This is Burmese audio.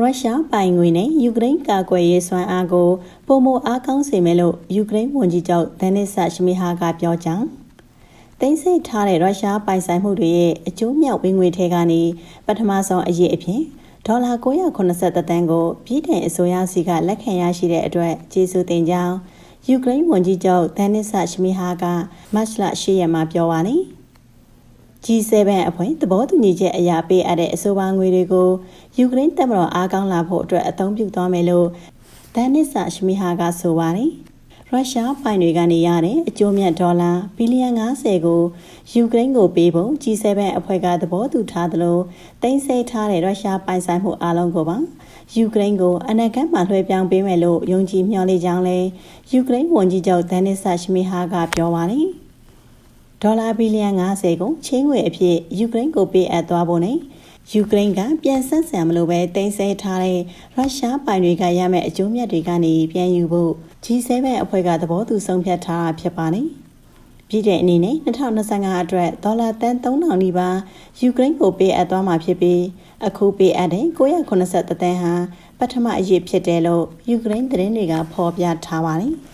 ရုရှားပိုင်ငွေနဲ့ယူကရိန်းကာကွယ်ရေးစွမ်းအားကိုပုံမအားကောင်းစေမယ်လို့ယူကရိန်းဝန်ကြီးချုပ်ဒန်နစ်ဆာရှမီဟာကပြောကြောင်းတင်ဆက်ထားတဲ့ရုရှားပိုင်ဆိုင်မှုတွေရဲ့အကျိုးမြောက်ဝင်ငွေထဲကနေပထမဆုံးအရေးအဖြစ်ဒေါ်လာ980တန်းကိုပြည်ထောင်အစိုးရစီကလက်ခံရရှိတဲ့အတွက်ကျေးဇူးတင်ကြောင်းယူကရိန်းဝန်ကြီးချုပ်ဒန်နစ်ဆာရှမီဟာကမတ်လ10ရက်မှာပြောပါတယ်။ G7 အဖွဲ့သဘောတူညီချက်အရာပေးအပ်တဲ့အဆိုပါငွေတွေကိုယူကရိန်းတပ်မတော်အားကောင်းလာဖို့အတွက်အသုံးပြုသွားမယ်လို့ဒန်နစ်ဆာရှမီဟာကဆိုပါတယ်။ရုရှားပိုင်တွေကနေရတဲ့အကျိုးမြတ်ဒေါ်လာဘီလီယံ90ကိုယူကရိန်းကိုပေးဖို့ G7 အဖွဲ့ကသဘောတူထားသလိုတင်ဆက်ထားတဲ့ရုရှားပိုင်ဆိုင်မှုအလုံးကိုပါယူကရိန်းကိုအနာဂတ်မှာလွှဲပြောင်းပေးမယ်လို့ယုံကြည်မျှော်လင့်ကြောင်းလဲယူကရိန်းဝန်ကြီးချုပ်ဒန်နစ်ဆာရှမီဟာကပြောပါတယ်။ ဒေါ်လာဘီလီယံ90ကိုချင်းငွေအဖြစ်ယူကရိန်းကိုပေးအပ်သွားဖို့နဲ့ယူကရိန်းကပြန်ဆက်ဆံမလို့ပဲတင်ဆက်ထားတဲ့ရုရှားပိုင်တွေကရမယ့်အကျိုးမြတ်တွေကနေပြန်ယူဖို့ G7 အဖွဲ့ကသဘောတူဆုံးဖြတ်ထားတာဖြစ်ပါတယ်။ပြည်တဲ့အနေနဲ့2025အတွက်ဒေါ်လာတန်3000နီးပါးယူကရိန်းကိုပေးအပ်သွားမှာဖြစ်ပြီးအခုပေးအပ်တဲ့980တန်းဟာပထမအရေးဖြစ်တယ်လို့ယူကရိန်းသတင်းတွေကဖော်ပြထားပါတယ်။